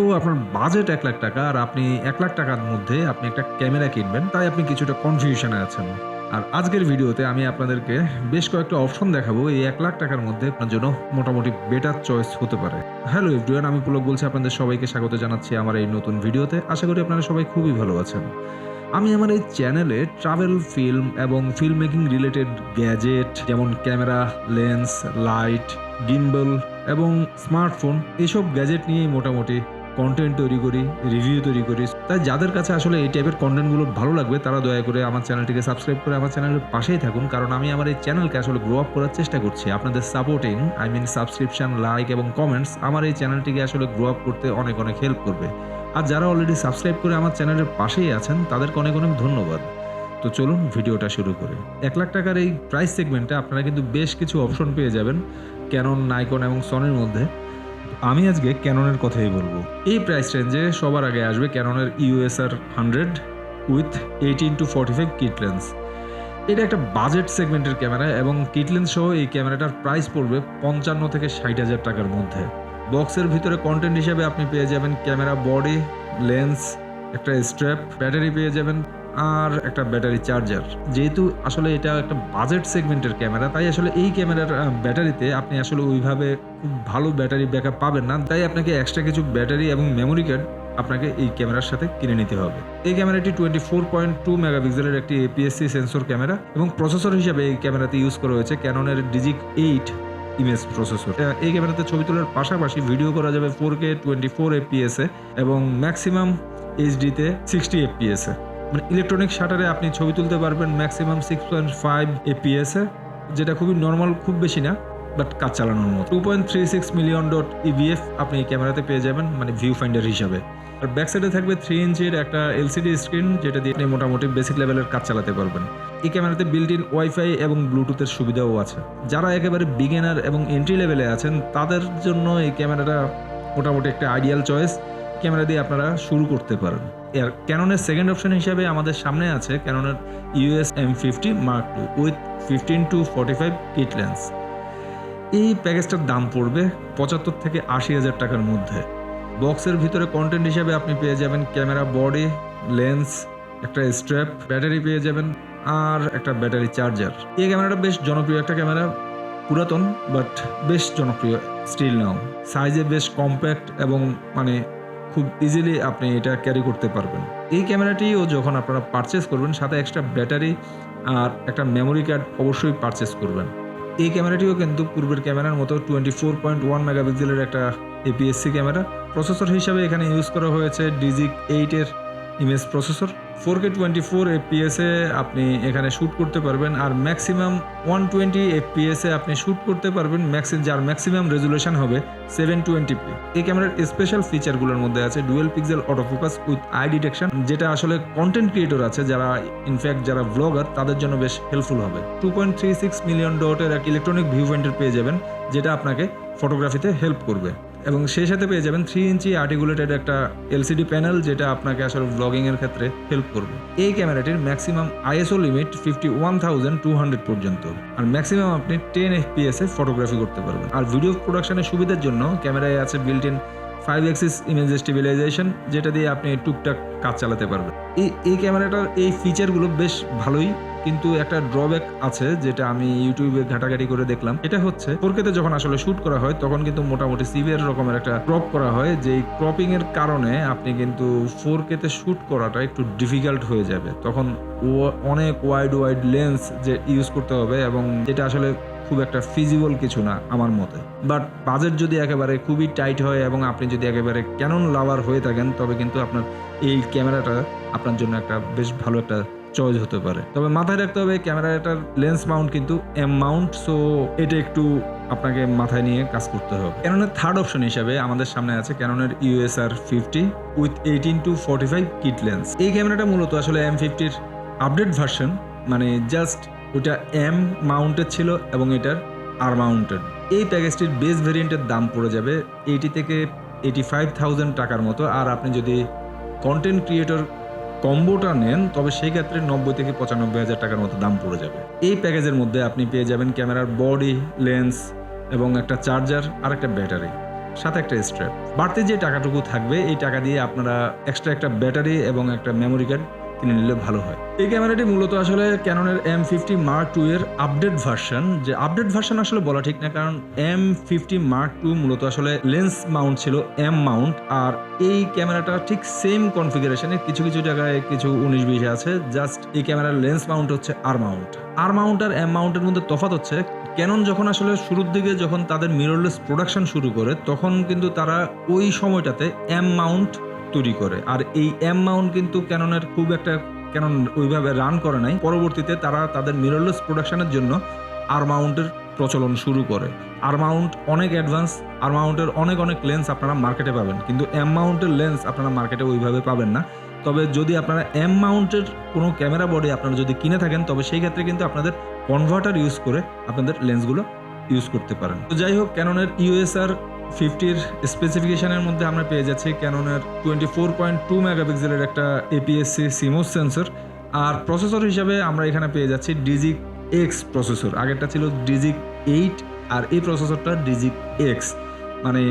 So আপনার budget এক লাখ টাকা, আর আপনি এক লাখ টাকার মধ্যে আপনি একটা ক্যামেরা কিনবেন, তাই আপনি কিছুটা কনফিউশনে আছেন। আর আজকের ভিডিওতে আমি আপনাদেরকে বেশ কয়েকটা অপশন দেখাবো, এই এক লাখ টাকার মধ্যে আপনার জন্য মোটামুটি বেটার চয়েস হতে পারে। হ্যালো এভরিওয়ান আমি পুলক বলছি, আপনাদের সবাইকে স্বাগত জানাচ্ছি আমার এই নতুন ভিডিওতে। আশা করি আপনারা সবাই খুবই ভালো আছেন। আমি আমার এই চ্যানেলে ট্রাভেল ফিল্ম এবং ফিল্ম মেকিং রিলেটেড গ্যাজেট যেমন ক্যামেরা লেন্স লাইট গিম্বল এবং স্মার্টফোন এসব গ্যাজেট নিয়েই মোটামুটি কন্টেন্ট তৈরি করি রিভিউ তৈরি করি। তাই যাদের কাছে আসলে এই টাইপের কন্টেন্টগুলো ভালো লাগবে, তারা দয়া করে আমার চ্যানেলটিকে সাবস্ক্রাইব করে আমার চ্যানেলের পাশেই থাকুন, কারণ আমি আমার এই চ্যানেলকে আসলে গ্রো আপ করার চেষ্টা করছি। আপনাদের supporting I mean subscription like এবং কমেন্টস আমার এই চ্যানেলটিকে আসলে গ্রো আপ করতে অনেক অনেক হেল্প করবে। আর যারা অলরেডি সাবস্ক্রাইব করে আমার চ্যানেলের পাশেই আছেন, তাদেরকে অনেক অনেক ধন্যবাদ। তো চলুন ভিডিওটা শুরু করি। এক লাখ টাকার এই প্রাইস সেগমেন্টে আপনারা কিন্তু বেশ কিছু অপশন পেয়ে যাবেন ক্যানন নাইকন এবং সনির মধ্যে। আমি আজকে ক্যাননের কথাই বলব। এই প্রাইস রেঞ্জে সবার আগে আসবে ক্যাননের EOS R hundred with eighteen to forty five kit lens এটা একটা বাজেট সেগমেন্টের ক্যামেরা এবং কিট লেন্স সহ এই ক্যামেরাটার প্রাইস পড়বে পঞ্চান্ন থেকে ষাট হাজার টাকার মধ্যে। বক্সের ভিতরে কন্টেন্ট হিসাবে আপনি পেয়ে যাবেন ক্যামেরা বডি লেন্স একটা স্ট্র্যাপ ব্যাটারি পেয়ে যাবেন। আর একটা ব্যাটারি চার্জার। যেহেতু আসলে এটা একটা বাজেট সেগমেন্টের ক্যামেরা, তাই আসলে এই ক্যামেরার ব্যাটারিতে আপনি আসলে ওইভাবে খুব ভালো ব্যাটারি ব্যাকআপ পাবেন না। তাই আপনাকে এক্সট্রা কিছু ব্যাটারি এবং মেমোরি কার্ড আপনাকে এই ক্যামেরার সাথে কিনে নিতে হবে। এই ক্যামেরাটি টোয়েন্টি ফোর পয়েন্ট টু মেগাপিক্সেলের একটি এপিএসসি সেন্সর ক্যামেরা এবং প্রসেসর হিসাবে এই ক্যামেরাতে ইউজ করা হয়েছে ক্যাননের ডিজিক এইট ইমেজ প্রসেসর এই ক্যামেরাতে ছবি তোলার পাশাপাশি ভিডিও করা যাবে ফোর কে টোয়েন্টি ফোর এফপিএসে এবং ম্যাক্সিমাম এইচডিতে সিক্সটি এফপিএসে মানে ইলেকট্রনিক শাটারে আপনি ছবি তুলতে পারবেন ম্যাক্সিমাম সিক্স পয়েন্ট ফাইভ এপিএসে যেটা খুবই নর্মাল খুব বেশি না বাট কাজ চালানোর মতো। Two point three six million dot EVF আপনি ক্যামেরাতে পেয়ে যাবেন মানে ভিউ ফাইন্ডার হিসাবে। আর ব্যাক সাইডে থাকবে থ্রি ইঞ্চির একটা এলসিডি স্ক্রিন যেটা দিয়ে আপনি মোটামুটি বেসিক লেভেলের কাজ চালাতে পারবেন। এই ক্যামেরাতে বিল্ট ইন ওয়াইফাই এবং ব্লুটুথের সুবিধাও আছে। যারা একেবারে বিগিনার এবং এন্ট্রি লেভেলে আছেন, তাদের জন্য এই ক্যামেরাটা মোটামুটি একটা আইডিয়াল চয়েস ক্যামেরা দিয়ে আপনারা শুরু করতে পারেন। এর ক্যাননের সেকেন্ড অপশন হিসাবে আমাদের সামনে আছে ক্যাননের EOS M fifty mark two with fifteen to forty five kit lens এই প্যাকেজটার দাম পড়বে পঁচাত্তর থেকে আশি হাজার টাকার মধ্যে। বক্সের ভিতরে কন্টেন্ট হিসাবে আপনি পেয়ে যাবেন ক্যামেরা বডি লেন্স একটা স্ট্র্যাপ ব্যাটারি পেয়ে যাবেন, আর একটা ব্যাটারি চার্জার এই ক্যামেরাটা বেশ জনপ্রিয় একটা ক্যামেরা, পুরাতন বাট বেশ জনপ্রিয় স্টিল নাও সাইজে বেশ কম্প্যাক্ট এবং মানে খুব ইজিলি আপনি এটা ক্যারি করতে পারবেন। এই ক্যামেরাটিও যখন আপনারা পারচেস করবেন, সাথে এক্সট্রা ব্যাটারি আর একটা মেমোরি কার্ড অবশ্যই পারচেস করবেন। এই ক্যামেরাটিও কিন্তু পূর্বের ক্যামেরার মতো টোয়েন্টি ফোর পয়েন্ট ওয়ান মেগাপিক্সেলের একটা এপিএসসি ক্যামেরা প্রসেসর হিসাবে এখানে ইউজ করা হয়েছে ডিজিক এইটের image processor four K twenty four এফপিএসে আপনি এখানে শ্যুট করতে পারবেন আর ম্যাক্সিমাম ওয়ান টোয়েন্টি এফপিএসে আপনি শ্যুট করতে পারবেন ম্যাক্সি যার ম্যাক্সিমাম রেজুলেশন হবে সেভেন টোয়েন্টি পি এই ক্যামেরার স্পেশাল ফিচারগুলোর মধ্যে আছে dual pixel autofocus with eye detection যেটা আসলে কন্টেন্ট ক্রিয়েটর আছে যারা ইনফ্যাক্ট যারা ব্লগার তাদের জন্য বেশ হেল্পফুল হবে। Two point three six million ডটের এক ইলেকট্রনিক ভিউ পয়েন্টার পেয়ে যাবেন, যেটা আপনাকে ফটোগ্রাফিতে হেল্প করবে। এবং সেই সাথে পেয়ে যাবেন থ্রি ইঞ্চি আর্টিকুলেটেড একটা এলসিডি প্যানেল যেটা আপনাকে আসলে ব্লগিংয়ের ক্ষেত্রে হেল্প করবে। এই ক্যামেরাটির maximum ISO limit fifty one thousand two hundred পর্যন্ত। আর ম্যাক্সিমাম আপনি টেন এফপিএস ফটোগ্রাফি করতে পারবেন। আর ভিডিও প্রোডাকশনের সুবিধার জন্য ক্যামেরায় আছে built in five axis image stabilisation যেটা দিয়ে আপনি টুকটাক কাজ চালাতে পারবেন। এই এই ক্যামেরাটার এই ফিচারগুলো বেশ ভালোই কিন্তু একটা ড্রব্যাক আছে যেটা আমি ইউটিউবে ঘাটাঘাটি করে দেখলাম। এটা হচ্ছে, ফোরকেতে যখন আসলে শুট করা হয়, তখন কিন্তু মোটামুটি সিভিয়ার রকমের একটা ক্রপ করা হয় যে ক্রপিং এর কারণে আপনি কিন্তু ফোর কেতে শুট করাটা একটু ডিফিকাল্ট হয়ে যাবে। তখন অনেক ওয়াইড ওয়াইড লেন্স যে ইউজ করতে হবে এবং এটা আসলে খুব একটা ফিজিবল কিছু না আমার মতে। বাট বাজেট যদি একেবারে খুবই টাইট হয় এবং আপনি যদি একেবারে ক্যানন লাভার হয়ে থাকেন, তবে কিন্তু আপনার এই ক্যামেরাটা আপনার জন্য একটা বেশ ভালো একটা চয়েস হতে পারে। তবে মাথায় রাখতে হবে ক্যামেরাটার লেন্স মাউন্ট কিন্তু এম মাউন্ট সো এটা একটু আপনাকে মাথায় নিয়ে কাজ করতে হবে। ক্যাননের থার্ড অপশন হিসাবে আমাদের সামনে আছে ক্যাননের EOS R fifty with eighteen to forty five kit lens এই ক্যামেরাটা মূলত আসলে এম ফিফটির আপডেট ভার্সন মানে জাস্ট ওটা এম মাউন্টেড ছিল এবং এটার আর মাউন্টেড এই প্যাকেজটির বেস ভেরিয়েন্টের দাম পড়ে যাবে এইটি থেকে এইটি ফাইভ থাউজেন্ড টাকার মতো। আর আপনি যদি কন্টেন্ট ক্রিয়েটর কম্বোটা নেন, তবে সেই ক্ষেত্রে নব্বই থেকে পঁচানব্বই হাজার টাকার মতো দাম পড়ে যাবে। এই প্যাকেজের মধ্যে আপনি পেয়ে যাবেন ক্যামেরার বডি, লেন্স এবং একটা চার্জার আর একটা ব্যাটারি, সাথে একটা স্ট্র্যাপ। বাড়তি যে টাকাটুকু থাকবে, এই টাকা দিয়ে আপনারা এক্সট্রা একটা ব্যাটারি এবং একটা মেমোরি কার্ড কিনে নিলে ভালো হয়। এই ক্যামেরাটি মূলত আসলে ক্যাননের এম ফিফটি মার্ক টু এর আপডেট ভার্সন যে আপডেট ভার্সন আসলে বলা ঠিক না, কারণ এম ফিফটি মার্ক টু মূলত আসলে লেন্স মাউন্ট ছিল এম মাউন্ট আর এই ক্যামেরাটা ঠিক সেম কনফিগারেশনে কিছু কিছু জায়গায় কিছু উনিশ বিশ আছে। জাস্ট এই ক্যামেরার লেন্স মাউন্ট হচ্ছে আর মাউন্ট আর মাউন্ট আর এম মাউন্টের মধ্যে তফাৎ হচ্ছে ক্যানন যখন আসলে শুরুর দিকে যখন তাদের মিররলেস প্রোডাকশন শুরু করে, তখন কিন্তু তারা ওই সময়টাতে এম মাউন্ট তৈরি করে। আর এই এম মাউন্ট কিন্তু ক্যাননের খুব একটা ক্যানন ওইভাবে রান করে নাই। পরবর্তীতে তারা তাদের মিররলেস প্রোডাকশনের জন্য আর মাউন্টের প্রচলন শুরু করে। আর মাউন্ট অনেক অ্যাডভান্স আর মাউন্টের অনেক অনেক লেন্স আপনারা মার্কেটে পাবেন। কিন্তু এম মাউন্টের লেন্স আপনারা মার্কেটে ওইভাবে পাবেন না। তবে যদি আপনারা এম মাউন্টের কোনো ক্যামেরা বডি আপনারা যদি কিনে থাকেন, তবে সেই ক্ষেত্রে কিন্তু আপনাদের কনভার্টার ইউজ করে আপনাদের লেন্সগুলো ইউজ করতে পারেন। তো যাই হোক ক্যাননের ইউএসআর ফিফটির স্পেসিফিকেশনের মধ্যে আমরা পেয়ে যাচ্ছি ক্যাননের টোয়েন্টি ফোর পয়েন্ট টু মেগাপিক্সেলের একটা এপিএসসি সিমোস সেন্সর আর প্রসেসর হিসাবে আমরা এখানে পেয়ে যাচ্ছি ডিজিক এক্স প্রসেসর আগেরটা ছিল ডিজিক এইট আর এই প্রসেসরটা ডিজিক এক্স মানে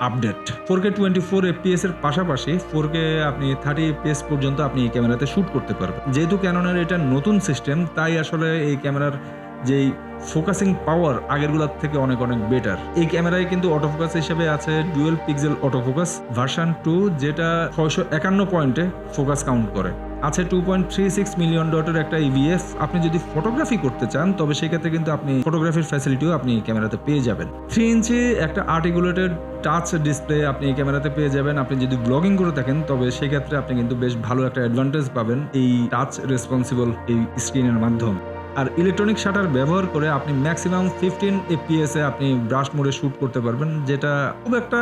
update four K twenty four FPS এর পাশাপাশি ফোর কে আপনি থার্টি এফপিএস পর্যন্ত আপনি এই ক্যামেরাতে শ্যুট করতে পারবেন। যেহেতু ক্যাননের এটা নতুন সিস্টেম তাই আসলে এই ক্যামেরার যেই ফোকাসিং পাওয়ার আগেরগুলোর থেকে অনেক অনেক বেটার এই ক্যামেরায় কিন্তু অটোফোকাস হিসেবে আছে dual pixel autofocus version two যেটা ছয়শো একান্ন পয়েন্টে ফোকাস কাউন্ট করে। আছে two point three six million ডটের একটা ইভিএফ আপনি যদি ফটোগ্রাফি করতে চান, তবে সেক্ষেত্রে কিন্তু আপনি ফটোগ্রাফির ফ্যাসিলিটিও আপনি ক্যামেরাতে পেয়ে যাবেন। থ্রি ইঞ্চি একটা আর্টিকুলেটেড টাচ ডিসপ্লে আপনি এই ক্যামেরাতে পেয়ে যাবেন। আপনি যদি ব্লগিং করে থাকেন, তবে সেক্ষেত্রে আপনি কিন্তু বেশ ভালো একটা অ্যাডভান্টেজ পাবেন এই টাচ রেসপন্সিবল এই স্ক্রিনের মাধ্যমে। আর ইলেকট্রনিক শাটার ব্যবহার করে আপনি ম্যাক্সিমাম ফিফটিন এফপিএসে আপনি ব্রাশ মোডে শ্যুট করতে পারবেন, যেটা খুব একটা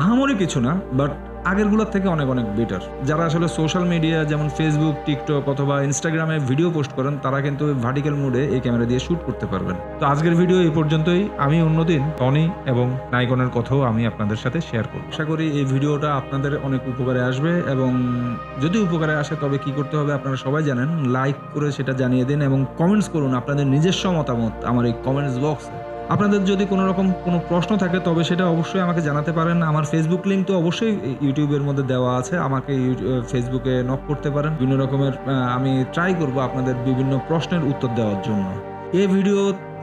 আহামরি কিছু না বাট আগেরগুলোর থেকে অনেক অনেক বেটার যারা আসলে সোশ্যাল মিডিয়া যেমন ফেসবুক টিকটক অথবা ইনস্টাগ্রামে ভিডিও পোস্ট করেন, তারা কিন্তু ভার্টিক্যাল মোডে এই ক্যামেরা দিয়ে শ্যুট করতে পারবেন। তো আজকের ভিডিও এই পর্যন্তই। আমি অন্যদিন টনি এবং নাইকনের কথাও আমি আপনাদের সাথে শেয়ার করব। আশা করি এই ভিডিওটা আপনাদের অনেক উপকারে আসবে এবং যদি উপকারে আসে, তবে কি করতে হবে আপনারা সবাই জানেন। লাইক করে সেটা জানিয়ে দিন এবং কমেন্টস করুন আপনাদের নিজস্ব মতামত আমার এই কমেন্টস বক্সে আপনাদের যদি কোনো রকম কোনো প্রশ্ন থাকে, তবে সেটা অবশ্যই আমাকে জানাতে পারেন। আমার ফেসবুক লিঙ্ক তো অবশ্যই ইউটিউবের মধ্যে দেওয়া আছে। আমাকে ফেসবুকে নক করতে পারেন। বিভিন্ন রকমের আমি ট্রাই করব আপনাদের বিভিন্ন প্রশ্নের উত্তর দেওয়ার জন্য। এই ভিডিও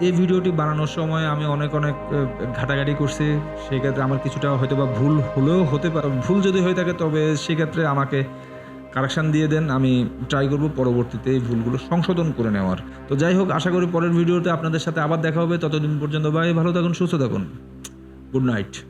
এই ভিডিওটি বানানোর সময় আমি অনেক অনেক ঘাটাঘাটি করছি। সেক্ষেত্রে আমার কিছুটা হয়তো বা ভুল হলেও হতে পারে। ভুল যদি হয়ে থাকে, তবে সেক্ষেত্রে আমাকে কারেকশান দিয়ে দেন, আমি ট্রাই করব পরবর্তীতে এই ভুলগুলো সংশোধন করে নেওয়ার। তো যাই হোক, আশা করি পরের ভিডিওতে আপনাদের সাথে আবার দেখা হবে। ততদিন পর্যন্ত বাই ভালো থাকুন, সুস্থ থাকুন। Good night.